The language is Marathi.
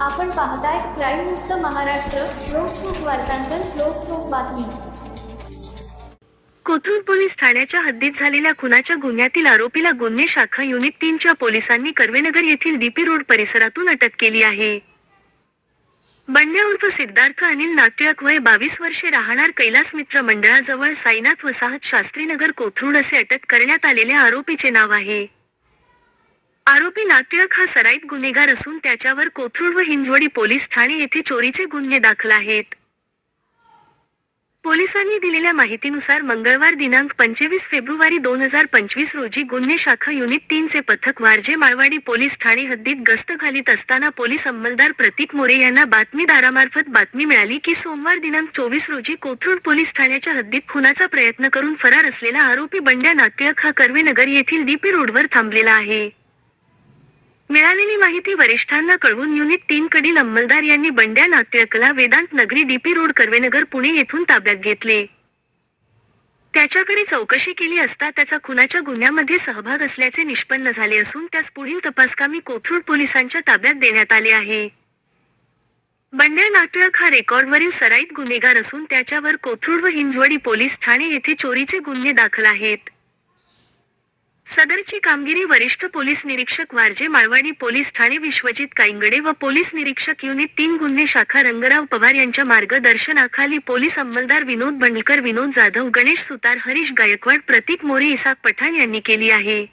आपण पाहताय क्राईम मुक्त महाराष्ट्र लोकसुख वार्तांकन लोकसुख बातमी. कोथरूड पोलीस ठाण्याच्या हद्दीत झालेल्या खुनाच्या गुन्ह्यातील आरोपीला गुन्हे शाखा युनिट तीनच्या पोलिसांनी कर्वेनगर येथील डीपी रोड परिसरातून अटक केली आहे. बंड्या उर्फ सिद्धार्थ अनिल नाट्यक वय बावीस वर्षे राहणार कैलास मित्र मंडळाजवळ साईनाथ वसाहत शास्त्रीनगर कोथरूड असे अटक करण्यात आलेल्या आरोपीचे नाव आहे. आरोपी नाट्यक हा सराईत गुन्हेगार असून त्याच्यावर कोथरूड व हिंजवडी पोलीस ठाणे येथे चोरीचे गुन्हे दाखल आहेत. पोलिसांनी दिलेल्या माहितीनुसार मंगळवार दिनांक पंचवीस फेब्रुवारी दोन हजार पंचवीस रोजी गुन्हे शाखा युनिट तीनचे पथक वारजे माळवाडी पोलीस ठाणे हद्दीत गस्त घालीत असताना पोलीस अंमलदार प्रतीक मोरे यांना बातमीदारामार्फत बातमी मिळाली की सोमवार दिनांक चोवीस रोजी कोथरूड पोलीस ठाण्याच्या हद्दीत खुनाचा प्रयत्न करून फरार असलेला आरोपी बंड्या नाट्यक हा कर्वेनगर येथील डीपी रोडवर थांबलेला आहे. मिळालेली माहिती वरिष्ठांना कळवून युनिट तीन कडील अंमलदार यांनी बंड्या नाट्यकला वेदांत नगरी डीपी रोड कर्वेनगर पुणे येथून ताब्यात घेतले. त्याच्याकडे चौकशी केली असता त्याचा खुनाच्या गुन्ह्यामध्ये सहभाग असल्याचे निष्पन्न झाले असून त्यास पुढील तपासकामी कोथरूड पोलिसांच्या ताब्यात देण्यात आले आहे. बंड्या नाटळक हा रेकॉर्डवरील सराईत गुन्हेगार असून त्याच्यावर कोथरूड व हिंजवडी पोलीस ठाणे येथे चोरीचे गुन्हे दाखल आहेत. सदरची कामगिरी वरिष्ठ पोलीस निरीक्षक वारजे माळवाडी पोलीस ठाणे विश्वजित काईंगडे व पोलीस निरीक्षक युनिट तीन गुन्हे शाखा रंगराव पवार यांच्या मार्गदर्शनाखाली पोलीस अंमलदार विनोद बंडलकर विनोद जाधव गणेश सुतार हरीश गायकवाड प्रतीक मोरे इसाक पठाण यांनी केली आहे.